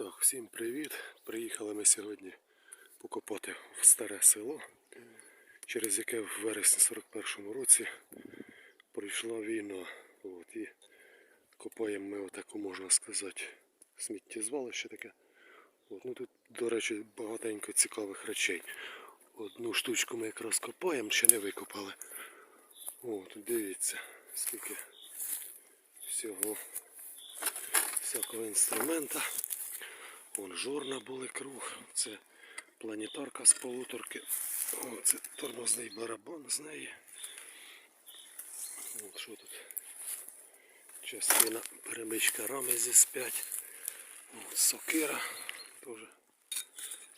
Так, всім привіт. Приїхали ми сьогодні покопати в старе село, через яке в вересні 41-му році пройшла війна. От, і копаємо ми отаку, можна сказати, сміттєзвалище таке. От, ну, тут, до речі, багатенько цікавих речей. Одну штучку ми якраз копаємо, ще не викопали. От, дивіться, скільки всього всякого інструмента. Вон жорна були круг. Це планетарка з полуторки. О, це тормозний барабан з неї. От що тут? Частина перемичка рами зі 5. От, сокира теж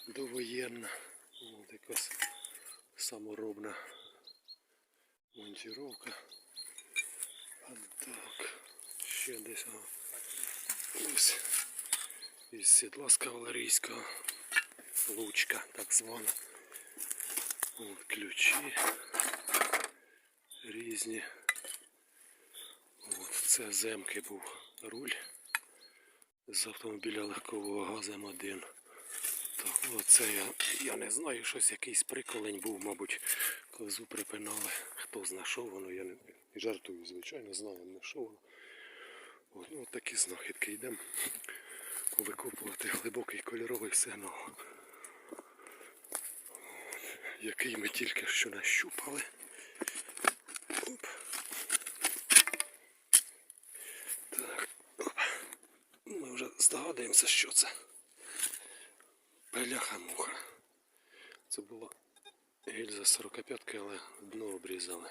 довоєнна. От якась саморобна монтіровка. А так, ще десь. Ось із сідла з кавалерійського лучка, так звана. От ключі різні. От це земки був руль з автомобіля легкового газу М1. Так, оце я, я не знаю, щось якийсь приколень був, мабуть, козу припинали. Хто знає, що воно, я не жартую, звичайно, знаю, не що воно. От, ну, от такі знахідки йдемо викопувати глибокий кольоровий сигнал. Який ми тільки що нащупали. Оп. Так. Ну, Ми вже здогадуємося, що це. Пеляха-муха. Це була гільза 45 але дно обрізали.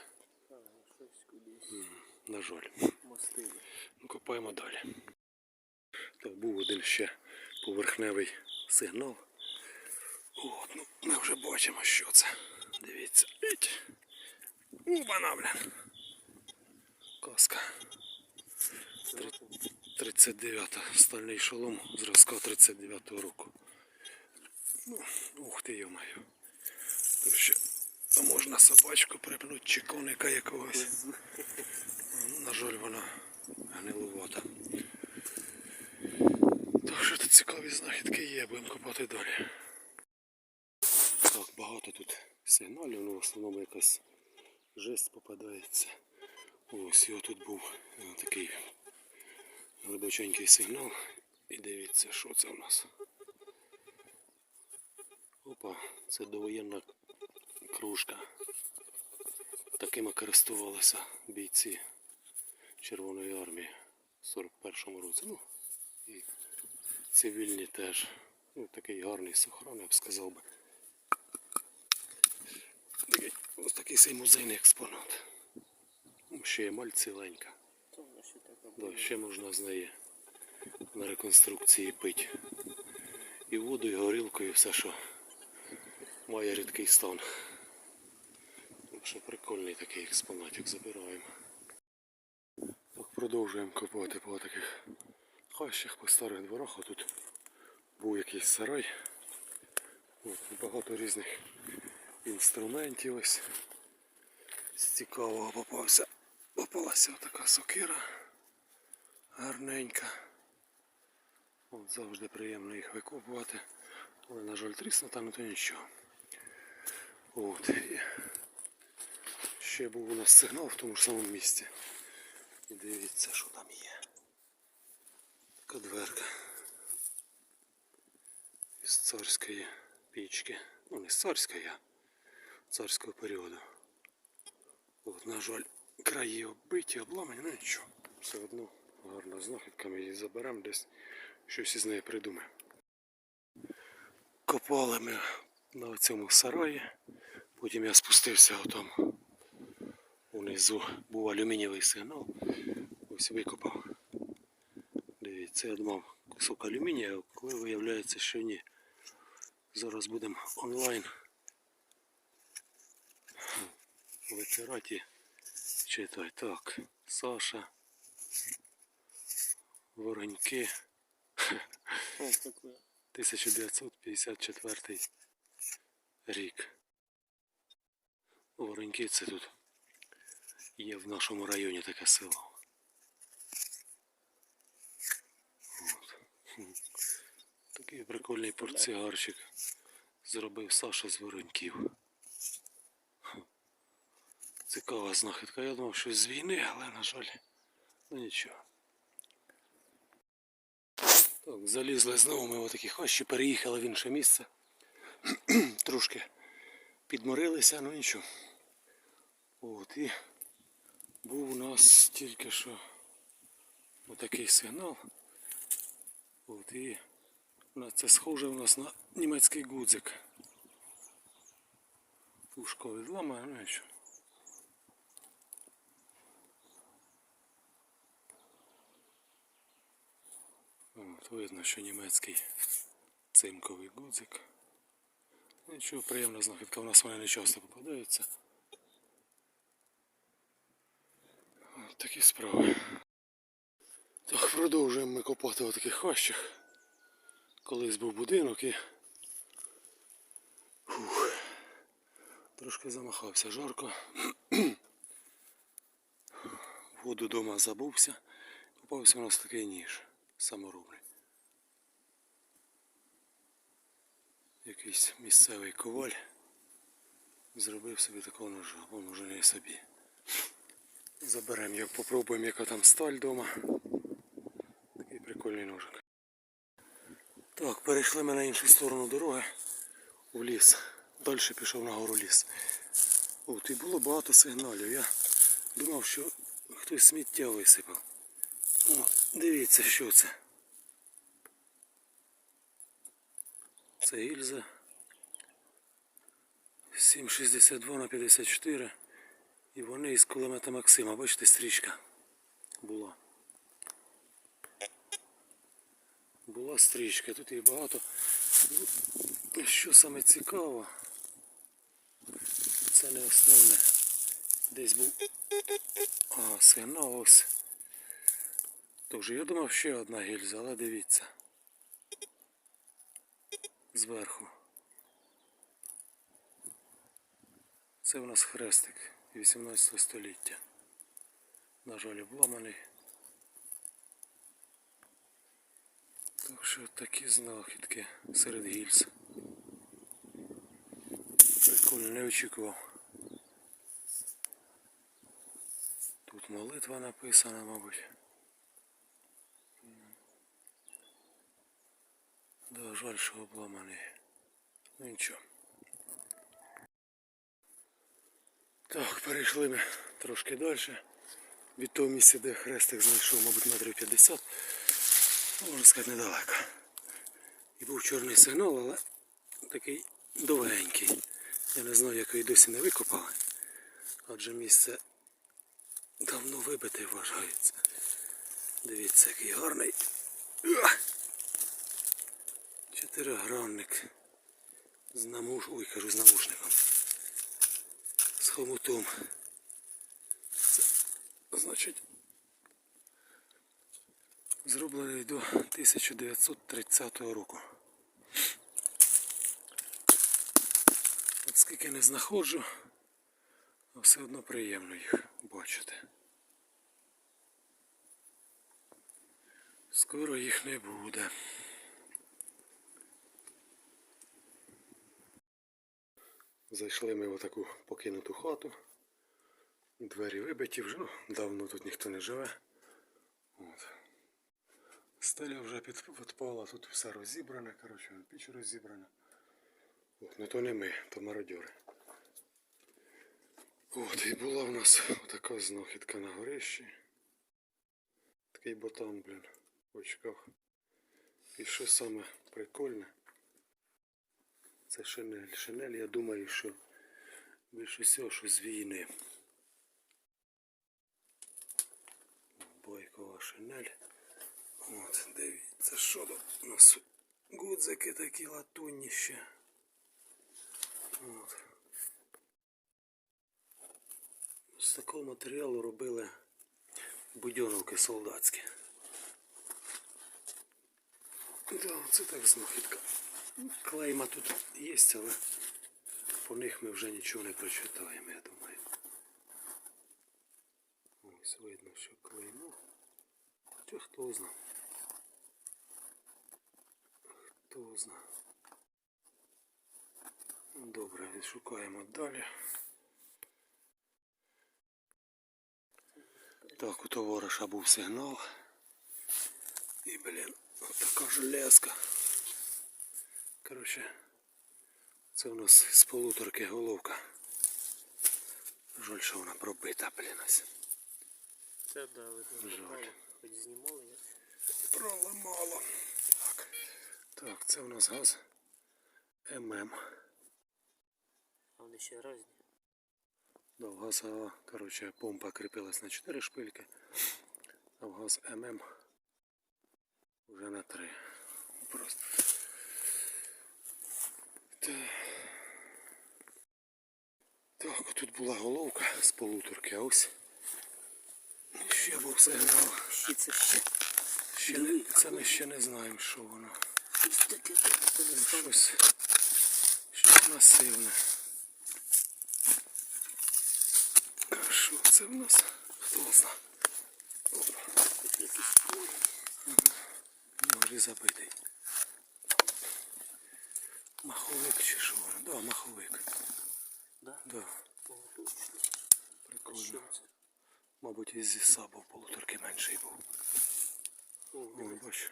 На жаль. Ну, Копаємо далі. Так, був один ще поверхневий сигнал. От, ну, ми вже бачимо, що це. Дивіться. Іть. Убана, блін. Каска. Три- 39 стальний шолом зразка 39-го року. Ну, ух ти йомаю. Тут ще а можна собачку припнути чи коника якогось. Ну, На жаль, вона гнилувата. Тут цікаві знахідки є, будемо копати далі. Так, багато тут сигналів, ну в основному якась жесть попадається. Ось і отут був е, такий глибоченький сигнал. І дивіться, що це в нас. Опа, це довоєнна кружка. Такими користувалися бійці Червоної армії в 41-му році. Ну, цивільні теж. Ну, такий гарний сохран, я б сказав би. Такий, ось такий цей музейний експонат. Ще емаль ціленька. Ще Да, ще можна з неї на реконструкції пити. І воду, і горілку, і все, що має рідкий стан. Що прикольний такий експонатик забираємо. Так, продовжуємо копати по таких хащах, по старих дворах. А тут був якийсь сарай. От, багато різних інструментів ось. Цікавого попався. Попалася така сокира. Гарненька. От завжди приємно їх викопувати. Але, на жаль, тріснута, ну то нічого. От. І ще був у нас сигнал в тому ж самому місці. І дивіться, що там є. Така дверка. Із царської пічки. Ну не з царської, а царського періоду. От, на жаль, краї оббиті, обламані, ну нічого. Все одно гарна знахідка, ми її заберемо десь щось із неї придумаємо. Копали ми на цьому сараї. Потім я спустився отам. Унизу був алюмінієвий сигнал. Ось викопав. Дивіться, я думав кусок алюмінія, коли виявляється, що ні. Зараз будемо онлайн витирати читай. Так, Саша. Вороньки. 1954 рік. Вороньки це тут є в нашому районі таке село. Такий прикольний портсигарчик. Зробив Саша з Вороньків. Цікава знахідка. Я думав, що з війни, але на жаль, ну нічого. Так, залізли знову ми в такі хащі, переїхали в інше місце. Трошки підморилися, ну нічого. От і був у нас тільки що отакий сигнал. От і це схоже у нас на німецький гудзик. Пушко відламає, ну і що. От, видно, що німецький цинковий гудзик. Нічого приємна знахідка, у нас вони не часто попадаються. От такі справи. Так, продовжуємо ми копати в таких хащах. Колись був будинок і. Фух. Трошки замахався жарко. Воду дома забувся. Попався у нас такий ніж саморобний. Якийсь місцевий коваль зробив собі такого ножа, а може не собі. Заберемо його, попробуємо, яка там сталь вдома. Такий прикольний ножик. Так, перейшли ми на іншу сторону дороги в ліс. Далі пішов на гору ліс. От і було багато сигналів. Я думав, що хтось сміття висипав. От, дивіться, що це. Це гільза 7,62 на 54. І вони із кулемета Максима. Бачите, стрічка була. Була стрічка, тут їх багато. Ну, Що саме цікаво, це не основне. Десь був а, сигнал ось. Тож я думав ще одна гільза, але дивіться. Зверху. Це у нас хрестик 18 століття. На жаль, обламаний. Так що такі знахідки серед гільз. Прикольно, не очікував. Тут молитва написана, мабуть. Да, жаль, що обламаний. Ну нічого. Так, перейшли ми трошки далі. Від того місця, де хрестик знайшов, мабуть, метрів 50. Можна сказати, недалеко. І був чорний сигнал, але такий довгенький. Я не знаю, як його досі не викопали. Адже місце давно вибите вважається. Дивіться, який гарний. Чотиригранник. З намуш... Ой, кажу, з намушником. З хомутом. Це, значить, зроблений до 1930 року. От скільки не знаходжу, все одно приємно їх бачити. Скоро їх не буде. Зайшли ми в таку покинуту хату. Двері вибиті вже, давно тут ніхто не живе. От. Стеля вже під, підпала, тут все розібране, коротше, піч розібрана. От, не то не ми, то мародьори. От, і була в нас така знахідка на горищі. Такий ботан, блін, в очках. І що саме прикольне, це шинель. Шинель, я думаю, що більше всього, що з війни. Бойкова шинель. От, дивіться, що тут у нас гудзики такі латунні ще. От. З такого матеріалу робили будьоновки солдатські. Да, це так знахідка. Клейма тут є, але по них ми вже нічого не прочитаємо, я думаю. Ось видно, що клеймо. Хто знає. Знає. Добре, відшукаємо далі. Так, у товариша був сигнал. І, блін, отака железка. Коротше, це у нас з полуторки головка. Жаль, що вона пробита, блін, ось. Це да, видно, Жаль. Хоч знімали, я. Проламало. Так. Це у нас газ ММ. А вони ще різні. Да, в газ АА, коротше, помпа кріпилась на 4 шпильки, а в газ ММ вже на 3. Просто. Так. Так, тут була головка з полуторки, а ось ще був сигнал. Ще це ще. Ще не, це ми ще не знаємо, що воно. Щось таке. Щось, щось масивне. А Що це в нас? Хто знає? Може забитий. Маховик чи що? Да, маховик. Да? Да, прикольно. Мабуть, із зіса був полуторки менший був. О, бач,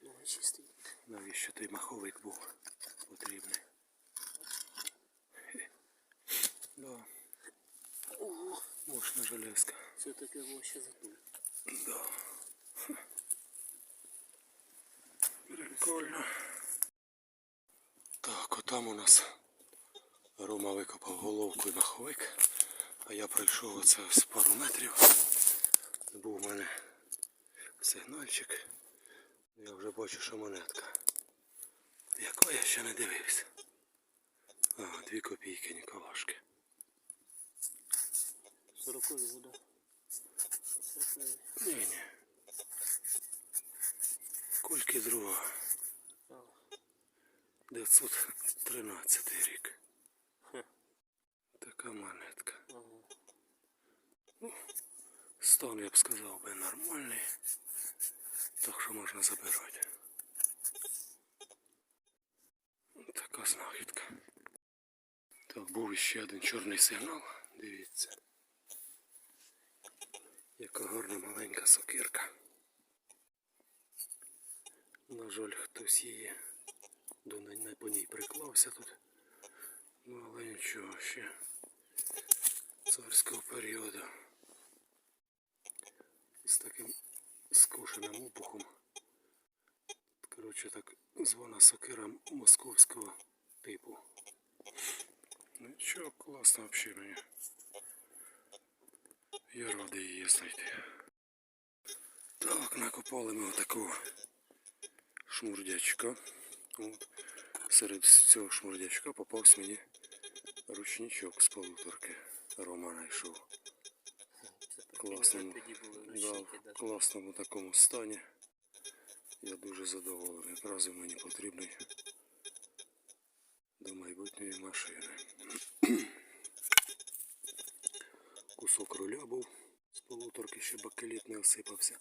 ну, чистий. Навіщо той маховик був потрібний. Да, Ого, мощна железка. це таке вообще затуль. Да. Прикольно. Так, отам у нас Рома викопав головку і маховик, а я пройшов оце ось пару метрів. Був у мене сигнальчик. Я вже бачу, що монетка. Яка я ще не дивився. А, дві копійки Ніколашки. Сорокові. Сорокові. Ні, ні. Кульки друга. А, 913 рік. хе, Така монетка. ага. Стан, я б сказав би, нормальний. Так що можна забирати. Така знахідка. Так, був іще один чорний сигнал. Дивіться. Яка гарна маленька сокирка. На жаль, хтось її до не по ній приклався тут. Ну, але нічого ще царського періоду. З таким скошеним опухом. Коротше, так звана сокира московського типу. Ну що, класно взагалі мені. Я радий її знайти. Так, накопали ми отакого шмурдячка. От. Серед цього шмурдячка попався мені ручничок з полуторки. Рома знайшов. Класному, да, в класному такому стані. Я дуже задоволений. Якраз мені потрібний до майбутньої машини. Кусок руля був з полуторки, ще бакеліт не осипався.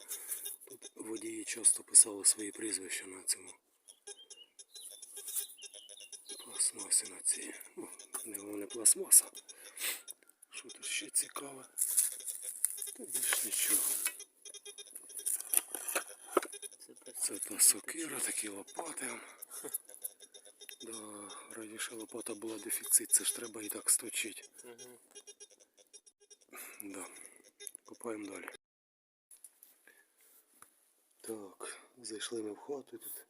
Тут водії часто писали свої прізвища на цьому. Пластмасі на цій. Ну, не воно не пластмаса. Що тут ще цікаве? Більш нічого. Це та сокира, такі лопати. Да, раніше лопата була дефіцит, це ж треба і так сточити. Ага. Да. Копаємо далі. Так, зайшли ми в хату тут.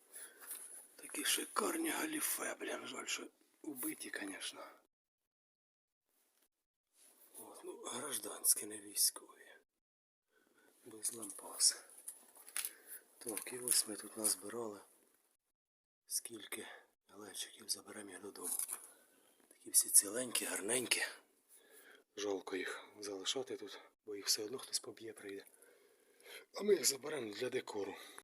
Такі шикарні галіфе, блін, жаль, що убиті, звісно. Ну, гражданські, не військові. Без лампас. Так, і ось ми тут назбирали. Скільки глечиків заберемо їх додому. Такі всі ціленькі, гарненькі. Жалко їх залишати тут, бо їх все одно хтось поб'є прийде. А ми їх заберемо для декору.